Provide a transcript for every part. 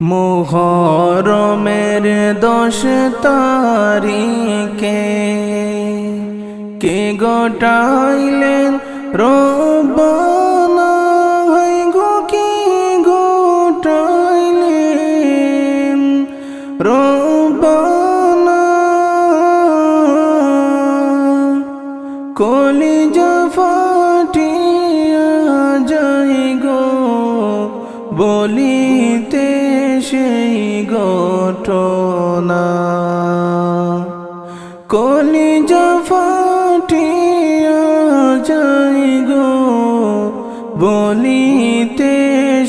মোহরমের দশ তারিখে কে গোটাইলেন রব্বানা হয় গো কে বলিতে সেই ঘটনা। কলিজা ফাটিয়া যাই গো, বলিতে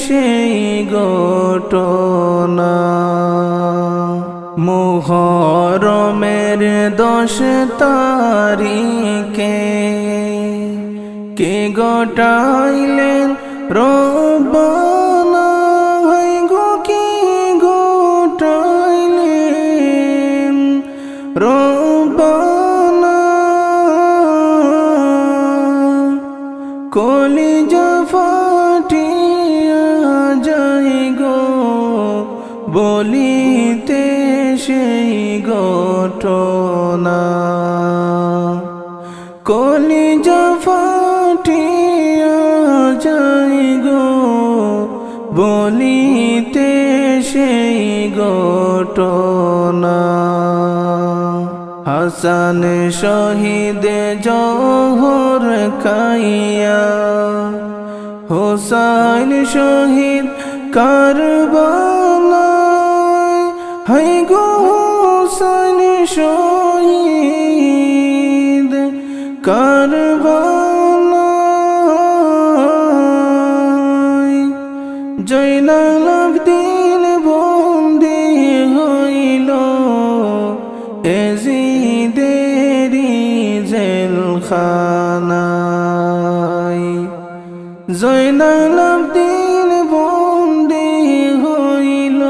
সেই ঘটনা। মোহরমের দশ তারিখে কে গোটাইলেন রব্বানা কলিজা ফাটিয়া যাই গো বলিতে সেই ঘটনা। কলিজা ফাটিয়া যাই গো বলিতে সেই ঘটনা। হাসান শহীদ জহর খাইয়া হোসাইন শহীদ কারবালায় হাই গো হোসাইন শহীদ কারবালায়। জেলখানায় জৈনাল আবদিন বন্দি হইল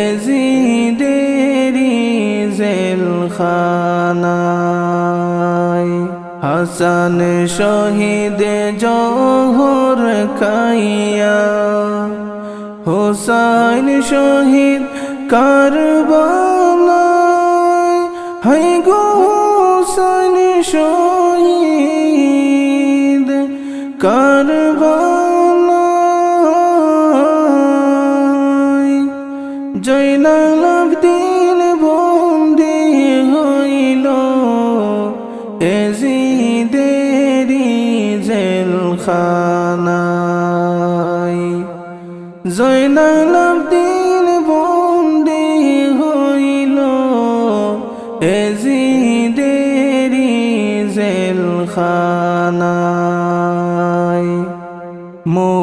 এজিদেরি জেলখানায়। হাসান শহীদ জহর খাইয়া হোসাইন শহীদ কারবালায়। হাই গো হোসাইন শহীদ কারবালায় জৈনাল আবদিন বন্দি হইল এজিদেরি জেলখানায়। জৈনাল আবদিন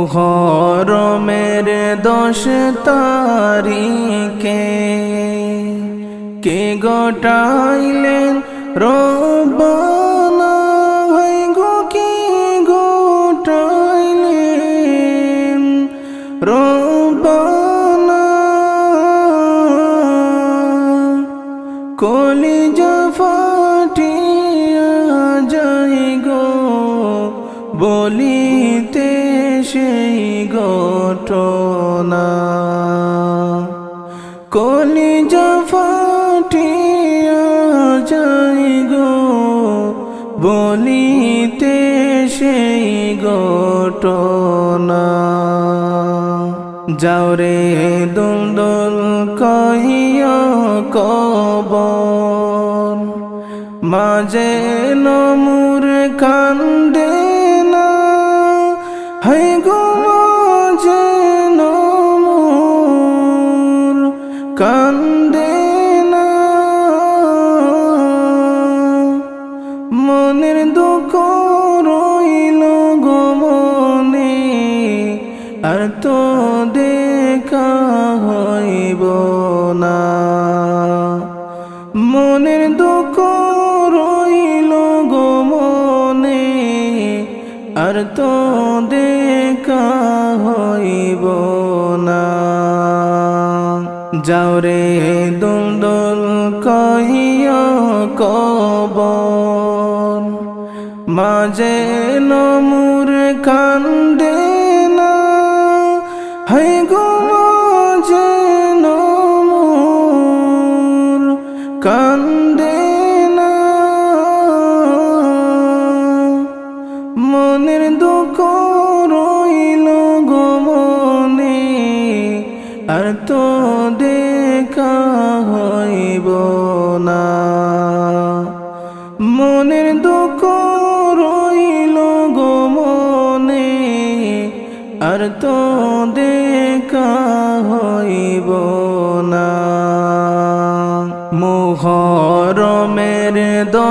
মোহরমের দশ তারিখে। কে গোটাইলেন রব্বানা বলিতে সেই ঘটনা। কলিজা ফাটিয়া যাই গো, বলিতে সেই ঘটনা। যাওরে দুন্দুল কহিয়া কবর। মাঝে নমুর কান্দে হাই গো মাঝে নমুর কান্দে না। মনের দুঃখ রইল গো মনে আর তো যাও রে দুল কহিও কব মাঝে নমুর কান্দে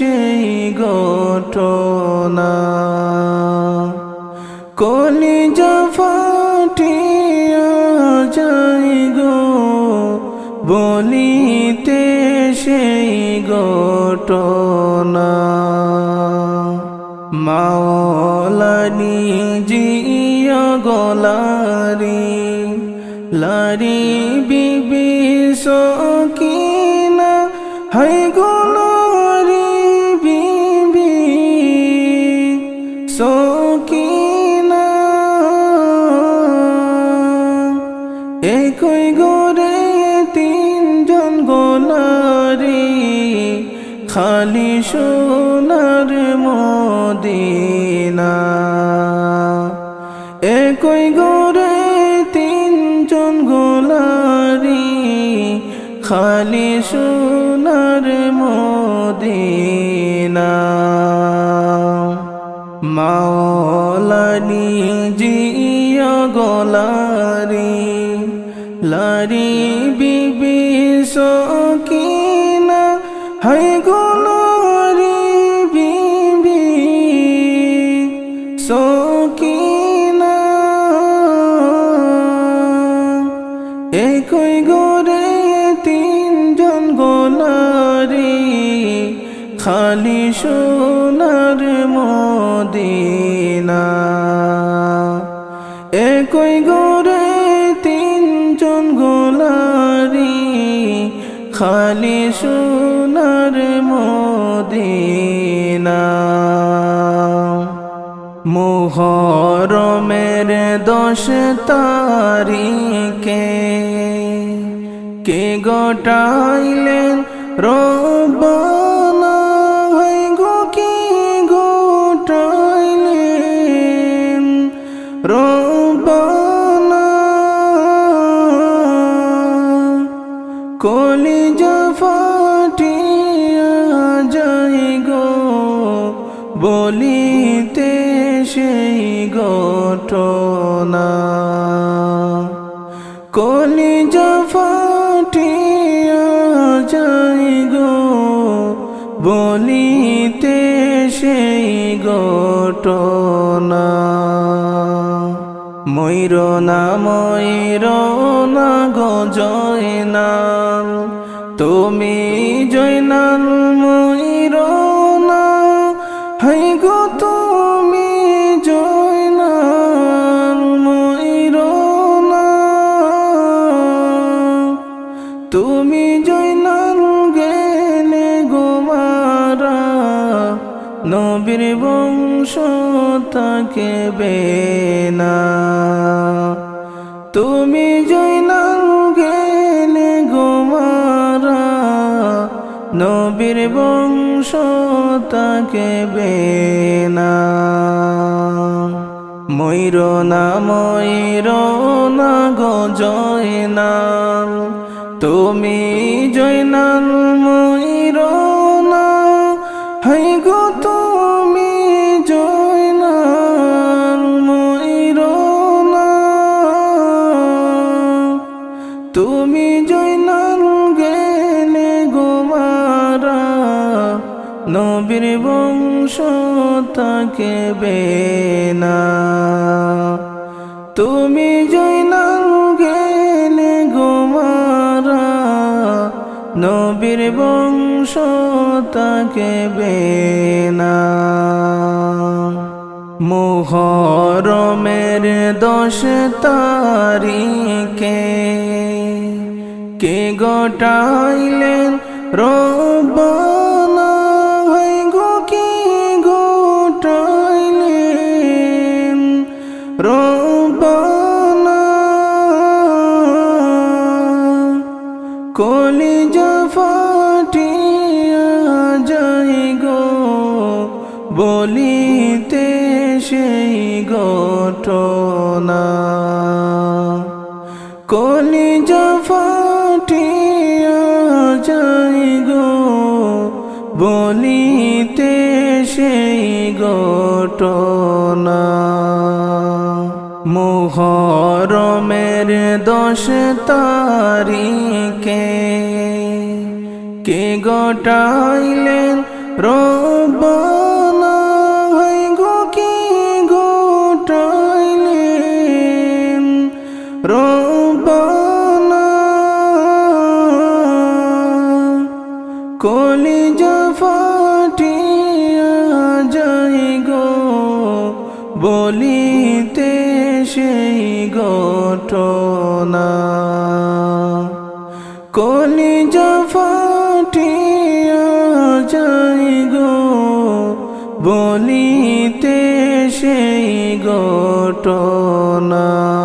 সেই ঘটনা। কলিজা ফাটিয়া যাই গো, বলিতে সেই ঘটনা। মাওলানি জিয়া গলারি, লারি বিবি সকিনা, হাই গলারি সকিনা একই গরে তিনজন গোলারি খালি সোনার মদিনা। একই গরে তিনজন গোলারি খালি সোনার মদিনা। মাওলানি জিয়া গলারি। লারি, বিবি, সকিনা, হাই গলারি বিবি, সকিনা। একই গরে তিনজন গোলারি, খালি সোনার গোলারি খালি সোনার মদিনা। মোহরমের দশ তারিখে কে গোটাইলেন রবানা সেই ঘটনা। কলিজা ফাটিয়া যাই গো, বলিতে সেই ঘটনা। ময়ূর না ময়ূর না গো, জয়নাল, তুমি জয়নাল, ময়ূর না। হাই গো তুমি বংশ তাকে বেনা। তুমি জয়নাল গেলে গোমারা নবীর বংশ তাকে বেনা। ময়ূর না ময়ূর না গো জয়নাল তুমি জয়নাল ময়ূর না। হাই গো তাকে বেনা তুমি জয়নাল গেলে গোমারা নবীর বংশ তাকে বেনা মোহরমের দশ তারিখে কে গোটাইলেন রবানা ঘটনা। কলিজা ফাটিয়া যাই গো বলিতে সেই ঘটনা। মোহরমের দশ তারিখে কে গোটাইলেন রবানা বলিতে সেই ঘটনা। কলিজা ফাটিয়া যাই গো বলিতে সেই ঘটনা।